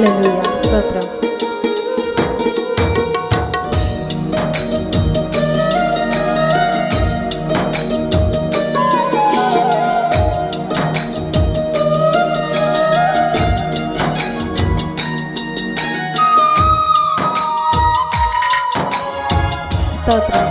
హల్లెలూయా స్తోత్రం స్తోత్రం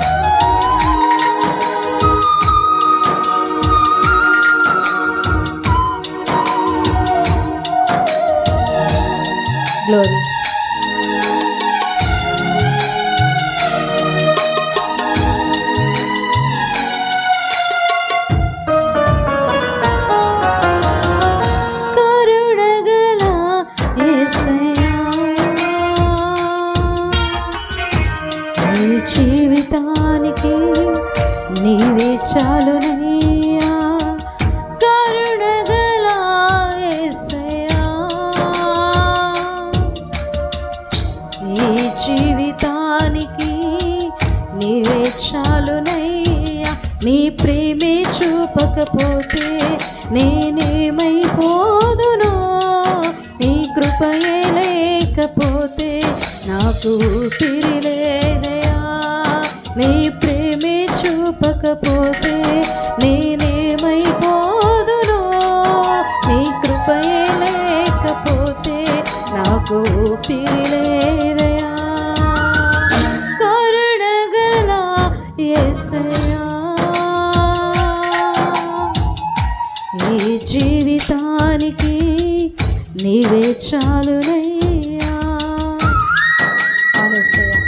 కరుణయ్యా కరుణగల ఈ జీవితానికి నీవే చాలునయ్యా నీ ప్రేమే చూపకపోతే నేనేమైపోదును? నీ కృపయే లేకపోతే నాకు తిరిలేదయా నీ నాకు ఊపిరిలేదయా? కరుణగల ఎసయా ఈ జీవితానికి నీవే చాలునయ్యా. అనేసయ్యా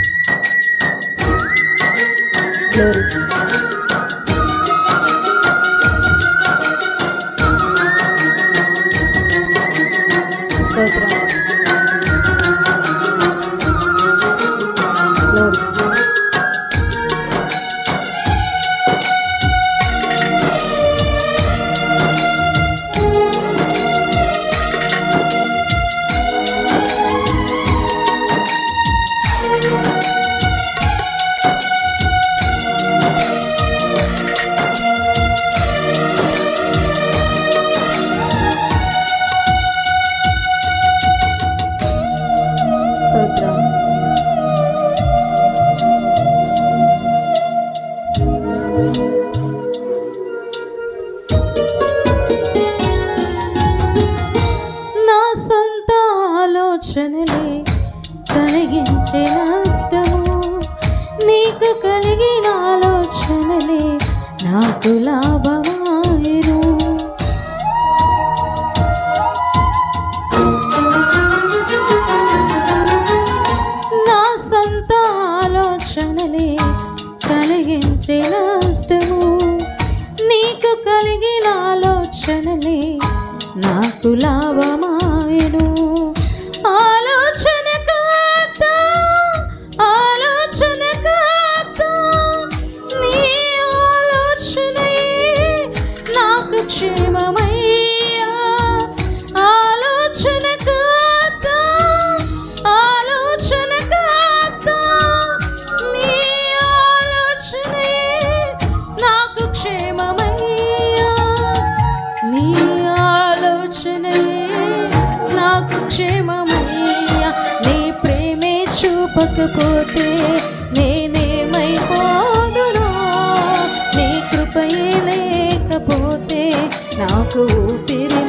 రాజులా లేకపోతే నేనేమైపోదును? నీ కృపయే లేకపోతే నాకు ఊపిరి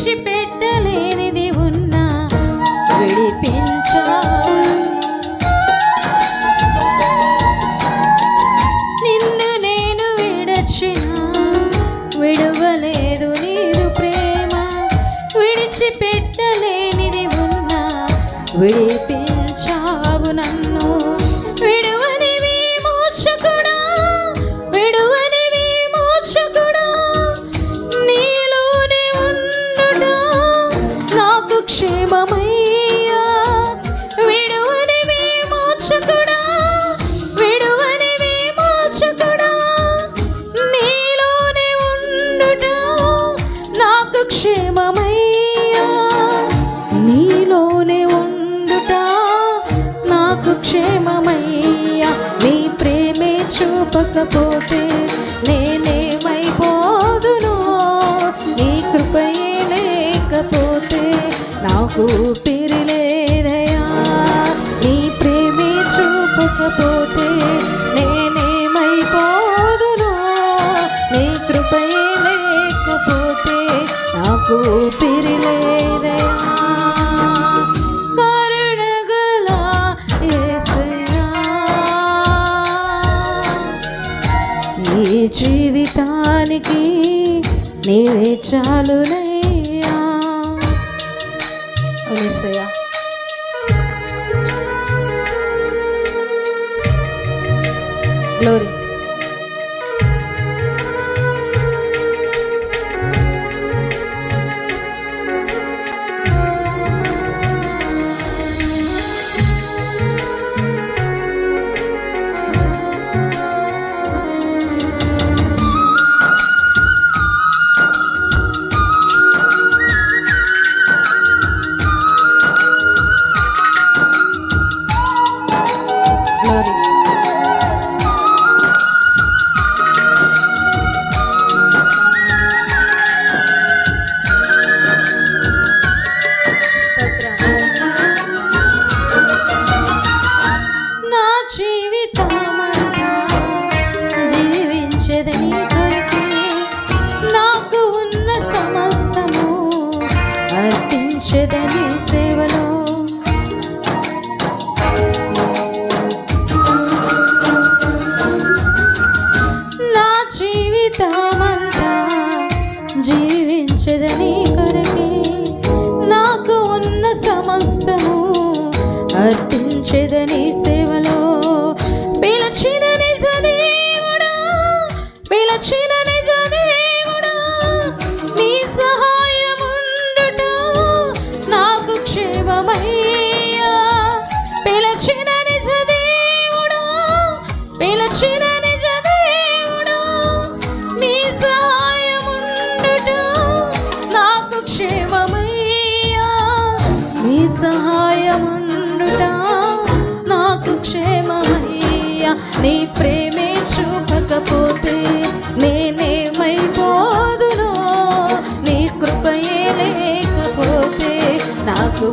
విడిచిపెట్టలేనిది ఉన్నా విడిపించా నిన్ను నేను విడచిన విడవలేదు నీదు ప్రేమ. విడిచిపెట్టలేనిది ఉన్నా విడిపించావు నాకు క్షేమమయ్యా విడువని విమోచకుడా విడువని విమోచకుడా నీలోనే ఉండుట నాకు క్షేమమయ్యా. నీలోనే ఉండుట నాకు క్షేమమయ్యా. నీ ప్రేమే చూపకపోతే నేనేమైపోదును నాకు ఊపిరి లేదయా నీ ప్రేమే చూపకపోతే నేనేమైపోదును? నీ కృపయే లేకపోతే నాకు ఊపిరి లేదయా జీవితానికి నీవే చాలునే యేసయ్యా గ్లోరీ ता సహాయముండుట. నాకు క్షేమమయ్యా నీ ప్రేమే చూపకపోతే నేనేమైపోదునో? నీ కృపయే లేకపోతే నాకు